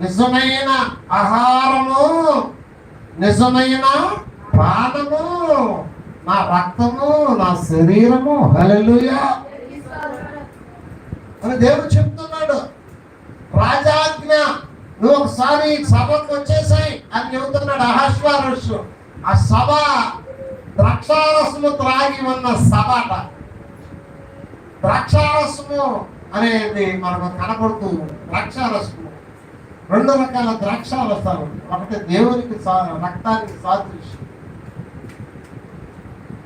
నిజమైన ఆహారము నిజమైన పానము నా రక్తము నా శరీరము. హలలుయా అని దేవుడు చెప్తున్నాడు రాజాజ్ఞ నువ్వు ఒకసారి సభకు వచ్చేసాయి అని చెబుతున్నాడు అహస్వారసు ఆ సభ ద్రాక్షారసము త్రాగి ఉన్న సభ అట. ద్రాక్షారసము అనేది మనకు కనపడుతుంది ద్రాక్షారసము. రెండు రకాల ద్రాక్షారసాలు ఒకటి దేవునికి రక్తానికి సాదృశ్యం.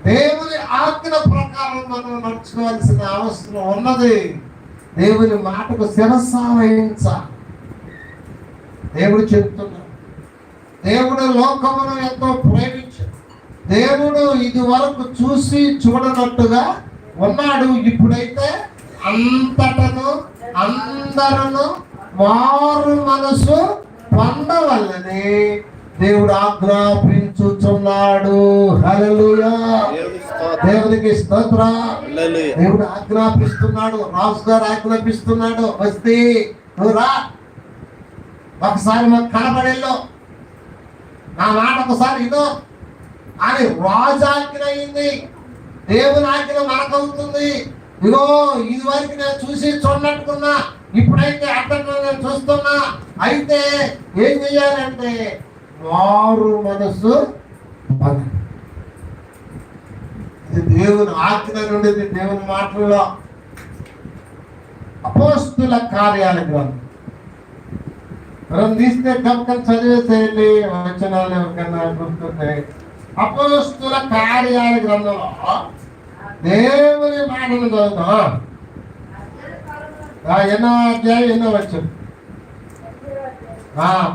దేవుని ఆజ్ఞ ప్రకారం మనం నడుచుకోవాల్సిన అవసరం ఉన్నది. దేవుని మాటకు శిరస్సు వహించాలి దేవుడు చెప్తున్నాడు దేవుడు లోకమును ఎంతో ప్రేమించాడు. దేవుడు ఇది వరకు చూసి చూడనట్టుగా ఉన్నాడు. ఇప్పుడైతే అంతటను అందరను మారు మనసు పొందవల్లని దేవుడు ఆజ్ఞాపించుచున్నాడు. దేవుని స్తోత్రం. దేవునికి స్తోత్ర. హల్లెలూయా. దేవుడు ఆజ్ఞాపిస్తున్నాడు రాజు గారు ఆజ్ఞాపిస్తున్నాడు వస్తే నువ్వు రా. ఒకసారి మాకు కనబడేలో నా మాట ఒకసారి ఇదో. అని రాజు ఆజ్ఞ అయింది. దేవుని ఆజ్ఞ మనకవుతుంది. ఇగో ఇది వరకు నేను చూసి చూడనట్టుకున్నా. ఇప్పుడైతే అర్థం చూస్తున్నా. అయితే ఏం చేయాలంటే మారు మనసు ఇది దేవుని ఆజ్ఞ నుండి దేవుని మాటల్లో. అపోస్తుల కార్యాల గ్రంథం. మనం తీస్తే కనుక చదివేసేయండి. వచనాలు ఎవరికన్నా గుర్తున్నాయి అపోస్తుల కార్యాల గ్రంథంలో దేవుని మాటలు చదువుతాం. ఎన్నో అధ్యాయం ఎన్నో వచ్చు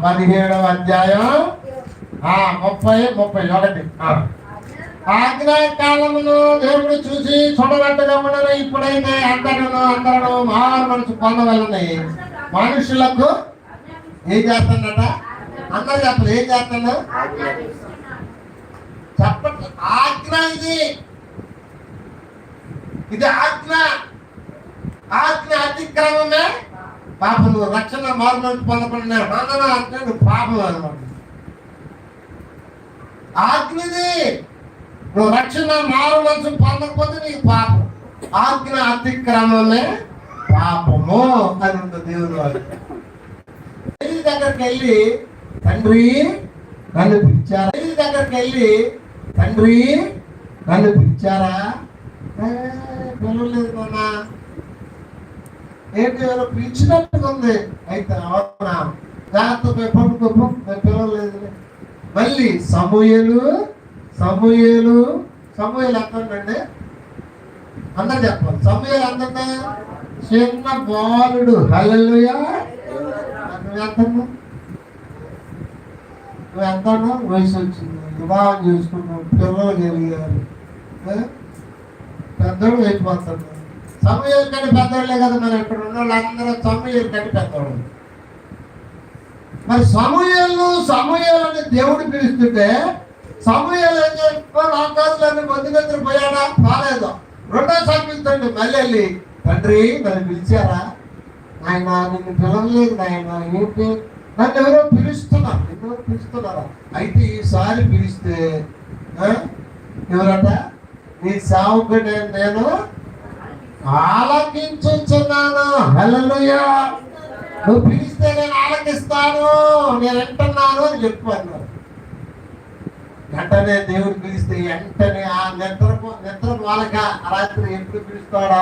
పదిహేడవ అధ్యాయం. ఆ, ముప్పై ముప్పై ఒకటి. ఆ. ఆజ్ఞాకాలమును దేవుడు చూసి చూడబట్టగా ఉండను ఇప్పుడైతే అందరూ అందరూ మారు మనసు పొందవలని మనుషులకు ఏం చేస్తాడట? అందరు చెప్పలేదు ఏం చేస్తాడు? చెప్పండి. ఆజ్ఞ ఇది. ఇది ఆజ్ఞ. ఆజ్ఞ అతిక్రమమే పాపం నువ్వు రక్షణ మార్గం పొందకుండా మందన అంటే నువ్వు పాపం అనమాట. ఆజ్ఞది నువ్వు రక్షణ మారు మనసు పొందకపోతే నీకు పాపం. ఆజ్ఞ అతిక్రమమే పాపము అని ఉంది దేవుని వాడు ఎలి దగ్గరికి వెళ్ళి తండ్రి నన్ను పిలిచారా? తల్లి దగ్గరికి వెళ్ళి తండ్రి నన్ను పిలిచారా? పిలవలేదు నాన్న ఏంటి ఎవరో పిలిచినట్టుగా ఉంది అయితే అవునా జాగ్రత్త పడుకోపు నేను పిలవలేదులే మళ్ళీ సమూహలు సమూహలు సమూహలు ఎక్కడండి? అందరు చెప్పాలి. సమూహలు అందరినీ చిన్న బాలుడు. హల్లెలూయా. నువ్వు ఎంత వయసు వచ్చింది. వివాహం చేసుకున్నావు. పిల్లలు కలిగారు పెద్దోడు అయిపోతాడు సమయం కంటే పెద్దవాళ్ళే కదా మరి ఇక్కడ ఉన్న వాళ్ళందరూ సమయం కంటే పెద్దవాళ్ళు. మరి సమయంలో సమూహాలు దేవుడు పిలుస్తుంటే సమూహాలు ఏం చేస్తున్నారు ఆకాశాన్ని మంది పోయాడా? కాలేదు రెండో పిలుస్తుంటే మళ్ళీ వెళ్ళి తండ్రి మరి పిలిచారా? ఆయన నిన్ను పిలవలేదు నాయన ఏంటి? నన్ను ఎవరో పిలుస్తున్నారు. ఎవరో పిలుస్తున్నారా? అయితే ఈసారి పిలిస్తే ఆ? ఎవరట? నీ సేవకుడు నేను ఆలకించుచున్నాను. హల్లెలూయా. నువ్వు పిలిస్తే నేను ఆలకిస్తాను. నేను వింటున్నాను అని చెప్పు అన్నారు. వెంటనే దేవుడు పిలిస్తే వెంటనే ఆ నిద్ర నిద్ర వాళ్ళక రాత్రి ఎప్పుడు పిలుస్తాడా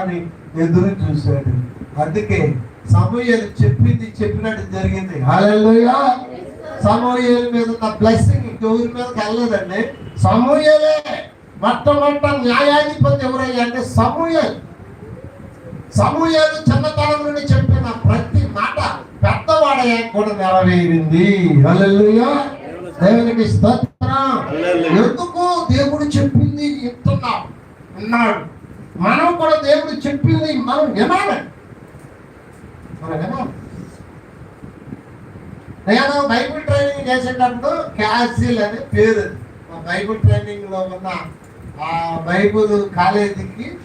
అని ఎదురు చూశాడు. అందుకే సమూహలు చెప్పింది చెప్పినట్టు జరిగింది. హల్లెలూయా. సమూహల మీద ఉన్న బ్లెస్సింగ్ ఇంకెవరి మీదకి వెళ్ళలేదండి. సమూహలే మొట్టమొదట న్యాయాధిపతి ఎవరయ్యా అంటే సమూహలు సమూహాలు చిన్నతనం నుండి చెప్పిన ప్రతి మాట పెద్దవాడయ్యా కూడా నెరవేరింది. దేవునికి స్తోత్రం. ఎందుకు దేవుడు చెప్పింది వింటున్నాం విన్నాడు మనం కూడా దేవుడు చెప్పింది మనం వినాలి. మనం వినాలి. నేను బైబిల్ ట్రైనింగ్ చేసేటప్పుడు క్యాసిల్ అనే పేరు. బైబిల్ ట్రైనింగ్లో ఉన్న ఆ బైబిల్ కాలేజీకి